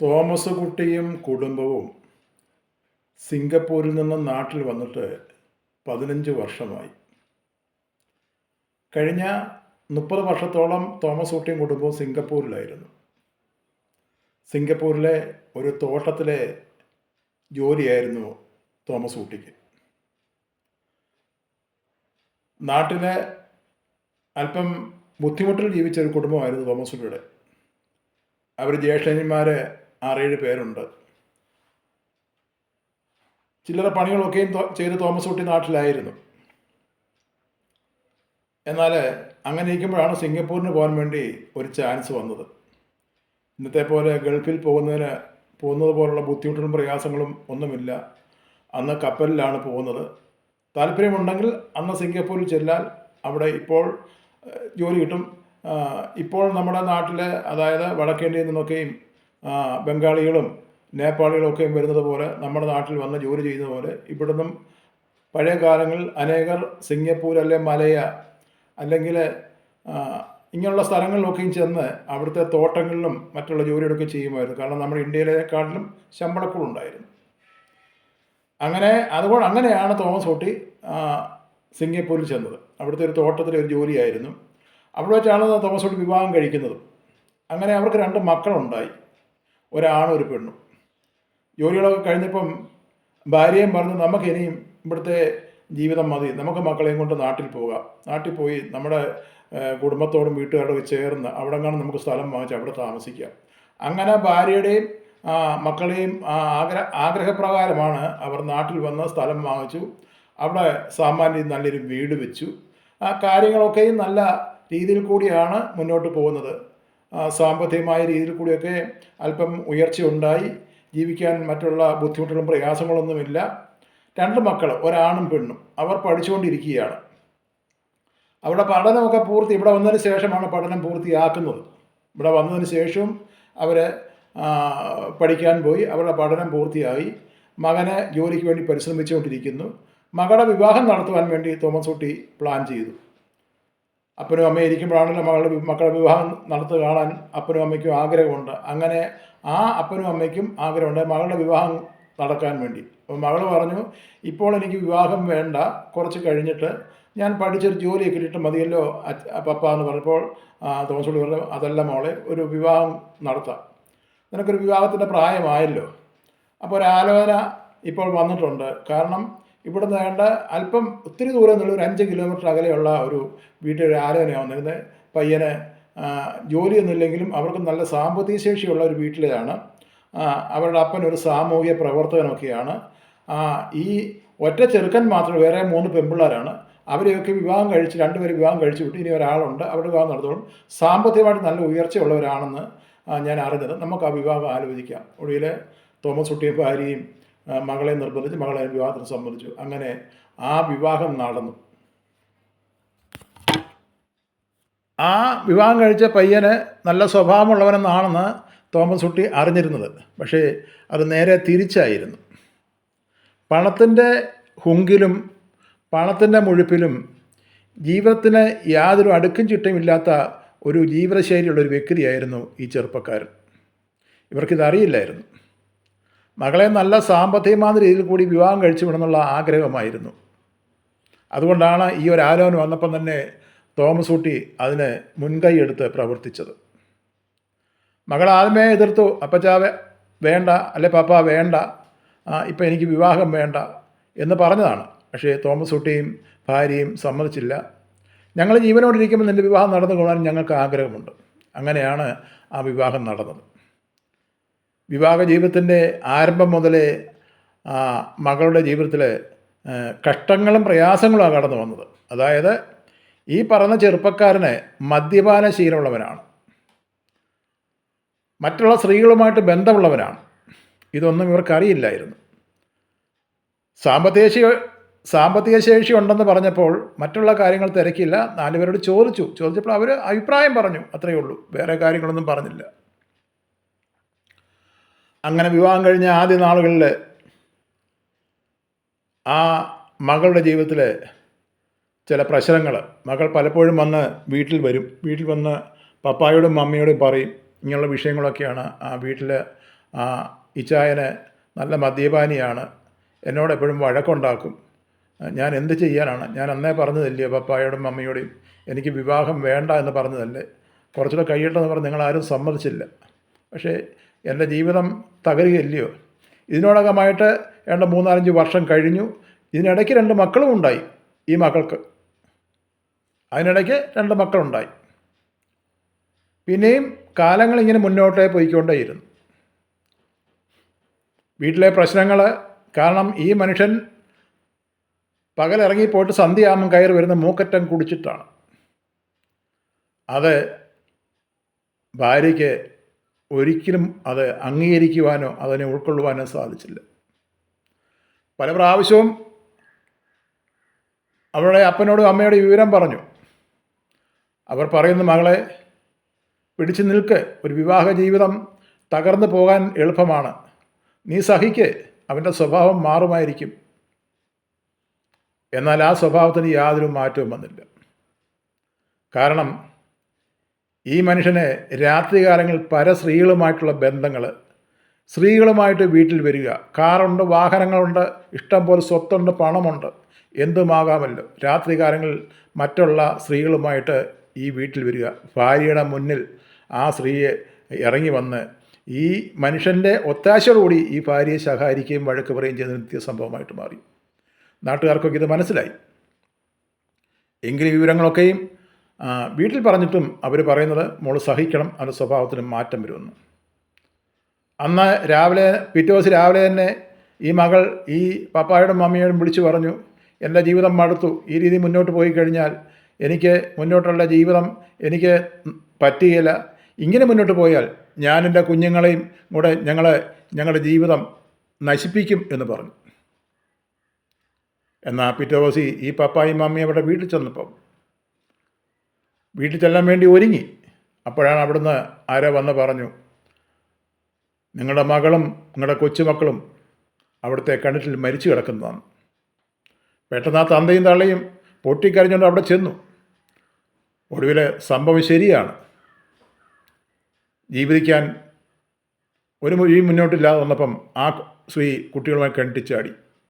Thomas കുട്ടിയും കുടുംബവും സിംഗപ്പൂരിൽ നിന്ന് നാട്ടിൽ വന്നിട്ട് പതിനഞ്ച് വർഷമായി. കഴിഞ്ഞ മുപ്പത് വർഷത്തോളം തോമസ് കുട്ടിയും കുടുംബവും സിംഗപ്പൂരിലായിരുന്നു. സിംഗപ്പൂരിലെ ഒരു തോട്ടത്തിലെ ജോലിയായിരുന്നു തോമസ് കുട്ടിക്ക് നാട്ടിലെ അല്പം ബുദ്ധിമുട്ടിൽ ജീവിച്ച ഒരു കുടുംബമായിരുന്നു തോമസ് കുട്ടിയുടെ അവർ ജ്യേഷ്ഠന്മാർ ആറേഴ് പേരുണ്ട്. ചില്ലറ പണികളൊക്കെയും ചെയ്ത് തോമസ് കുട്ടി നാട്ടിലായിരുന്നു. എന്നാൽ അങ്ങനെ ഇരിക്കുമ്പോഴാണ് സിംഗപ്പൂരിന് പോകാൻ വേണ്ടി ഒരു ചാൻസ് വന്നത്. ഇന്നത്തെ പോലെ ഗൾഫിൽ പോകുന്നതിന് പോകുന്നത് പോലുള്ള ബുദ്ധിമുട്ടുകളും പ്രയാസങ്ങളും ഒന്നുമില്ല. അന്ന് കപ്പലിലാണ് പോകുന്നത്. താല്പര്യമുണ്ടെങ്കിൽ അന്ന് സിംഗപ്പൂരിൽ ചെല്ലാൻ അവിടെ ഇപ്പോൾ ജോലി കിട്ടും. ഇപ്പോൾ നമ്മുടെ നാട്ടിൽ അതായത് വടക്കേണ്ടിയിൽ നിന്നൊക്കെയും ബംഗാളികളും നേപ്പാളികളും ഒക്കെയും വരുന്നത് പോലെ നമ്മുടെ നാട്ടിൽ വന്ന് ജോലി ചെയ്യുന്ന പോലെ ഇവിടുന്നും പഴയ കാലങ്ങളിൽ അനേകർ സിംഗപ്പൂർ അല്ലെ മലയ അല്ലെങ്കിൽ ഇങ്ങനെയുള്ള സ്ഥലങ്ങളിലൊക്കെയും ചെന്ന് അവിടുത്തെ തോട്ടങ്ങളിലും മറ്റുള്ള ജോലികളൊക്കെ ചെയ്യുമായിരുന്നു. കാരണം നമ്മുടെ ഇന്ത്യയിലേക്കാട്ടിലും ശമ്പളക്കൂടുണ്ടായിരുന്നു അങ്ങനെ അതുകൊണ്ട് അങ്ങനെയാണ് തോമസ് ഓട്ടി സിംഗപ്പൂരിൽ ചെന്നത്. അവിടുത്തെ ഒരു തോട്ടത്തിലെ ഒരു ജോലിയായിരുന്നു. അവിടെ വെച്ചാണ് തോമസ് കുട്ടി വിവാഹം കഴിക്കുന്നത്. അങ്ങനെ അവർക്ക് രണ്ട് മക്കളുണ്ടായി. ഒരാണും ഒരു പെണ്ണും. ജോലികളൊക്കെ കഴിഞ്ഞപ്പം ഭാര്യയും പറഞ്ഞു നമുക്ക് ഇനിയും ഇവിടുത്തെ ജീവിതം മതി. നമുക്ക് മക്കളെയും കൊണ്ട് നാട്ടിൽ പോകാം. നാട്ടിൽ പോയി നമ്മുടെ കുടുംബത്തോടും വീട്ടുകാരോടും ചേർന്ന് അവിടെ കാണും നമുക്ക് സ്ഥലം വാങ്ങിച്ച് അവിടെ താമസിക്കാം. അങ്ങനെ ഭാര്യയുടെയും മക്കളെയും ആഗ്രഹ ആഗ്ര ആഗ്രഹപ്രകാരമാണ് അവർ നാട്ടിൽ വന്ന് സ്ഥലം വാങ്ങിച്ചു. അവിടെ സാമാന്യം നല്ലൊരു വീട് വെച്ചു. ആ കാര്യങ്ങളൊക്കെയും നല്ല രീതിയിൽ കൂടിയാണ് മുന്നോട്ട് പോകുന്നത്. സാമ്പത്തികമായ രീതിയിൽ കൂടിയൊക്കെ അല്പം ഉയർച്ച ഉണ്ടായി ജീവിക്കാൻ മറ്റുള്ള ബുദ്ധിമുട്ടുകളും പ്രയാസങ്ങളൊന്നുമില്ല. രണ്ട് മക്കൾ ഒരാണും പെണ്ണും. അവർ പഠിച്ചുകൊണ്ടിരിക്കുകയാണ്. അവിടെ പഠനമൊക്കെ പൂർത്തി ഇവിടെ വന്നതിന് ശേഷമാണ് പഠനം പൂർത്തിയാക്കുന്നത്. ഇവിടെ വന്നതിന് ശേഷവും അവർ പഠിക്കാൻ പോയി. അവരുടെ പഠനം പൂർത്തിയായി. മകനെ ജോലിക്ക് വേണ്ടി പരിശ്രമിച്ചുകൊണ്ടിരിക്കുന്നു. മകളുടെ വിവാഹം നടത്തുവാൻ വേണ്ടി തോമസ് കുട്ടി പ്ലാൻ ചെയ്തു. അപ്പനും അമ്മയും ഇരിക്കുമ്പോഴാണല്ലോ മകളുടെ മക്കളുടെ വിവാഹം നടത്തു കാണാൻ അപ്പനും അമ്മയ്ക്കും ആഗ്രഹമുണ്ട്. അങ്ങനെ ആ അപ്പനും അമ്മയ്ക്കും ആഗ്രഹമുണ്ട്. മകളുടെ വിവാഹം നടക്കാൻ വേണ്ടി. അപ്പോൾ മകൾ പറഞ്ഞു ഇപ്പോൾ എനിക്ക് വിവാഹം വേണ്ട. കുറച്ച് കഴിഞ്ഞിട്ട് ഞാൻ പഠിച്ചൊരു ജോലിയൊക്കെ കിട്ടിയിട്ട് മതിയല്ലോ പപ്പ എന്ന് പറഞ്ഞപ്പോൾ ആ, തോമസ് കുട്ടി പറഞ്ഞു അതല്ല മോളെ ഒരു വിവാഹം നടത്താം. നിനക്കൊരു വിവാഹത്തിന്റെ പ്രായമായല്ലോ. അപ്പോൾ ഒരു ആലോചന ഇപ്പോൾ വന്നിട്ടുണ്ട്. കാരണം ഇവിടുന്ന് വേണ്ട അല്പം ഒത്തിരി ദൂരം എന്നുള്ള ഒരു അഞ്ച് കിലോമീറ്റർ അകലെയുള്ള ഒരു വീട്ടിൽ ആലോചനയാണ് വന്നിരുന്നത്. പയ്യന് ജോലിയൊന്നുമില്ലെങ്കിലും അവർക്ക് നല്ല സാമ്പത്തിക ശേഷിയുള്ള ഒരു വീട്ടിലാണ്. അവരുടെ അപ്പൻ ഒരു സാമൂഹിക പ്രവർത്തകനൊക്കെയാണ്. ഈ ഒറ്റ ചെറുക്കൻ മാത്രം വേറെ മൂന്ന് പെൺപിള്ളേരാണ്. അവരെയൊക്കെ വിവാഹം കഴിച്ച് രണ്ടുപേരും വിവാഹം കഴിച്ചു വിട്ട് ഇനി ഒരാളുണ്ട്. അവരുടെ വിവാഹം നടത്തോളും സാമ്പത്തികമായിട്ട് നല്ല ഉയർച്ചയുള്ളവരാണെന്ന് ഞാൻ അറിഞ്ഞത്. നമുക്ക് ആ വിവാഹം ആലോചിക്കാം. ഒടുവിൽ തോമസ് കുട്ടിയും ഭാര്യയും മകളെ നിർബന്ധിച്ച് മകളെ വിവാഹത്തിന് സമ്മതിച്ചു. അങ്ങനെ ആ വിവാഹം നടന്നു. ആ വിവാഹം കഴിച്ച പയ്യന് നല്ല സ്വഭാവമുള്ളവനെന്നാണെന്ന് തോമസ് കുട്ടി അറിഞ്ഞിരുന്നത്. പക്ഷേ അത് നേരെ തിരിച്ചായിരുന്നു. പണത്തിന്റെ ഹുങ്കിലും പണത്തിന്റെ മുഴുപ്പിലും ജീവിതത്തിന് യാതൊരു അടുക്കും ചിട്ടയുമില്ലാത്ത ഒരു ജീവിതശൈലിയുള്ള ഒരു വ്യക്തിയായിരുന്നു ഈ ചെറുപ്പക്കാരൻ. ഇവർക്കിതറിയില്ലായിരുന്നു. മകളെ നല്ല സാമ്പത്തികമായ രീതിയിൽ കൂടി വിവാഹം കഴിച്ചു വിടണമെന്നുള്ള ആഗ്രഹമായിരുന്നു. അതുകൊണ്ടാണ് ഈ ഒരു ആലോചന വന്നപ്പം തന്നെ തോമസ് ഊട്ടി അതിന് മുൻകൈ എടുത്ത് പ്രവർത്തിച്ചത്. മകൾ ആദ്യമേ എതിർത്തു അപ്പച്ചാവ വേണ്ട അല്ലെ പാപ്പ വേണ്ട ഇപ്പം എനിക്ക് വിവാഹം വേണ്ട എന്ന് പറഞ്ഞതാണ്. പക്ഷേ തോമസ് ഊട്ടിയും ഭാര്യയും സമ്മതിച്ചില്ല. ഞങ്ങൾ ജീവനോടിരിക്കുമ്പോൾ നിന്റെ വിവാഹം നടന്നു കൊള്ളാൻ ഞങ്ങൾക്ക് ആഗ്രഹമുണ്ട്. അങ്ങനെയാണ് ആ വിവാഹം നടന്നത്. വിവാഹ ജീവിതത്തിന്റെ ആരംഭം മുതലേ മകളുടെ ജീവിതത്തിൽ കഷ്ടങ്ങളും പ്രയാസങ്ങളുമാണ് കടന്നു വന്നത്. അതായത് ഈ പറഞ്ഞ ചെറുപ്പക്കാരന് മദ്യപാന ശീലമുള്ളവനാണ്. മറ്റുള്ള സ്ത്രീകളുമായിട്ട് ബന്ധമുള്ളവനാണ്. ഇതൊന്നും ഇവർക്കറിയില്ലായിരുന്നു സാമ്പത്തിക സാമ്പത്തിക ശേഷി ഉണ്ടെന്ന് പറഞ്ഞപ്പോൾ മറ്റുള്ള കാര്യങ്ങൾ തിരക്കില്ല. നാലുപേരോട് ചോദിച്ചു. ചോദിച്ചപ്പോൾ അവർ അഭിപ്രായം പറഞ്ഞു. അത്രയേ ഉള്ളൂ. വേറെ കാര്യങ്ങളൊന്നും പറഞ്ഞില്ല. അങ്ങനെ വിവാഹം കഴിഞ്ഞ ആദ്യ നാളുകളിൽ ആ മകളുടെ ജീവിതത്തിൽ ചില പ്രശ്നങ്ങൾ. മകൾ പലപ്പോഴും വന്ന് വീട്ടിൽ വരും. വീട്ടിൽ വന്ന് പപ്പായോടും മമ്മിയോടും പറയും. ഇങ്ങനെയുള്ള വിഷയങ്ങളൊക്കെയാണ് ആ വീട്ടിൽ ആ ഇച്ചായന് നല്ല മദ്യപാനിയാണ്. എന്നോട് എപ്പോഴും വഴക്കുണ്ടാക്കും. ഞാൻ എന്ത് ചെയ്യാനാണ്? ഞാൻ അന്നേ പറഞ്ഞതല്ലേ പപ്പായോടും മമ്മിയോടും എനിക്ക് വിവാഹം വേണ്ട എന്ന് പറഞ്ഞതല്ലേ? കുറച്ചുകൂടെ കഴിയട്ടെന്ന് പറഞ്ഞ് നിങ്ങളാരും സമ്മതിച്ചില്ല. പക്ഷേ എന്റെ ജീവിതം തകരുകയില്ലയോ? ഇതിനോടകമായിട്ട് രണ്ട് മൂന്നാലഞ്ച് വർഷം കഴിഞ്ഞു. ഇതിനിടയ്ക്ക് രണ്ട് മക്കളും ഉണ്ടായി ഈ മക്കൾക്ക്. അതിനിടയ്ക്ക് രണ്ട് മക്കളുണ്ടായി. പിന്നെയും കാലങ്ങൾ ഇങ്ങനെ മുന്നോട്ടേ പോയിക്കൊണ്ടേയിരുന്നു. വീട്ടിലെ പ്രശ്നങ്ങൾ കാരണം ഈ മനുഷ്യൻ പകലിറങ്ങിപ്പോയിട്ട് സന്ധ്യയാമം കയറി വരുന്ന മൂക്കറ്റം കുടിച്ചിട്ടാണ്. അത് ഭാര്യയ്ക്ക് ഒരിക്കലും അത് അംഗീകരിക്കുവാനോ അതിനെ ഉൾക്കൊള്ളുവാനോ സാധിച്ചില്ല. പല പ്രാവശ്യവും അവളുടെ അപ്പനോടും അമ്മയോടും വിവരം പറഞ്ഞു. അവർ പറയുന്ന മകളെ പിടിച്ചു നിൽക്ക്. ഒരു വിവാഹ ജീവിതം തകർന്നു പോകാൻ എളുപ്പമാണ്. നീ സഹിക്ക്. അവന്റെ സ്വഭാവം മാറുമായിരിക്കും. എന്നാൽ ആ സ്വഭാവത്തിന് യാതൊരു മാറ്റവും വന്നില്ല. കാരണം ഈ മനുഷ്യന് രാത്രികാലങ്ങളിൽ പരസ്ത്രീകളുമായിട്ടുള്ള ബന്ധങ്ങൾ സ്ത്രീകളുമായിട്ട് വീട്ടിൽ വരിക. കാറുണ്ട് വാഹനങ്ങളുണ്ട് ഇഷ്ടം പോലെ സ്വത്തുണ്ട് പണമുണ്ട്. എന്തുമാകാമല്ലോ. രാത്രികാലങ്ങളിൽ മറ്റുള്ള സ്ത്രീകളുമായിട്ട് ഈ വീട്ടിൽ വരിക. ഭാര്യയുടെ മുന്നിൽ ആ സ്ത്രീയെ ഇറങ്ങി വന്ന് ഈ മനുഷ്യന്റെ ഒത്താശയോടുകൂടി ഈ ഭാര്യയെ ശകാരിക്കുകയും വഴക്ക് പറയുകയും ചെയ്ത നിത്യ സംഭവമായിട്ട് മാറി. നാട്ടുകാർക്കൊക്കെ ഇത് മനസ്സിലായി. എങ്കിലും വിവരങ്ങളൊക്കെയും വീട്ടിൽ പറഞ്ഞിട്ടും അവർ പറയുന്നത് മോൾ സഹിക്കണം അവന്റെ സ്വഭാവത്തിന് മാറ്റം വരുമെന്ന് അന്ന് രാവിലെ പിറ്റേ ദിവസം രാവിലെ തന്നെ ഈ മകൾ ഈ പപ്പായോടും മമ്മിയോടും വിളിച്ചു പറഞ്ഞു എന്റെ ജീവിതം മടുത്തു. ഈ രീതി മുന്നോട്ട് പോയി കഴിഞ്ഞാൽ എനിക്ക് മുന്നോട്ടുള്ള ജീവിതം എനിക്ക് പറ്റുകയില്ല. ഇങ്ങനെ മുന്നോട്ട് പോയാൽ ഞാൻ കുഞ്ഞുങ്ങളെയും കൂടെ ഞങ്ങളെ ഞങ്ങളുടെ ജീവിതം നശിപ്പിക്കും എന്ന് പറഞ്ഞു. എന്നാൽ പിറ്റേ ദിവസം ഈ- ഈ പപ്പായും മമ്മിയും അവിടെ വീട്ടിൽ ചെന്നപ്പം വീട്ടിൽ ചെല്ലാൻ വേണ്ടി ഒരുങ്ങി. അപ്പോഴാണ് അവിടുന്ന് ആരോ വന്ന് പറഞ്ഞു നിങ്ങളുടെ മകളും നിങ്ങളുടെ കൊച്ചുമക്കളും അവിടുത്തെ കിണറ്റിൽ മരിച്ചു കിടക്കുന്നതാണ്. പെട്ടെന്ന് ആ തന്തയും തള്ളയും പൊട്ടിക്കരഞ്ഞുകൊണ്ട് അവിടെ ചെന്നു. ഒടുവിൽ സംഭവം ശരിയാണ്. ജീവിക്കാൻ ഒരു മുഴുവൻ മുന്നോട്ടില്ലാതെ വന്നപ്പം ആ സ്ത്രീ കുട്ടികളുമായി കിണറ്റിച്ചാടി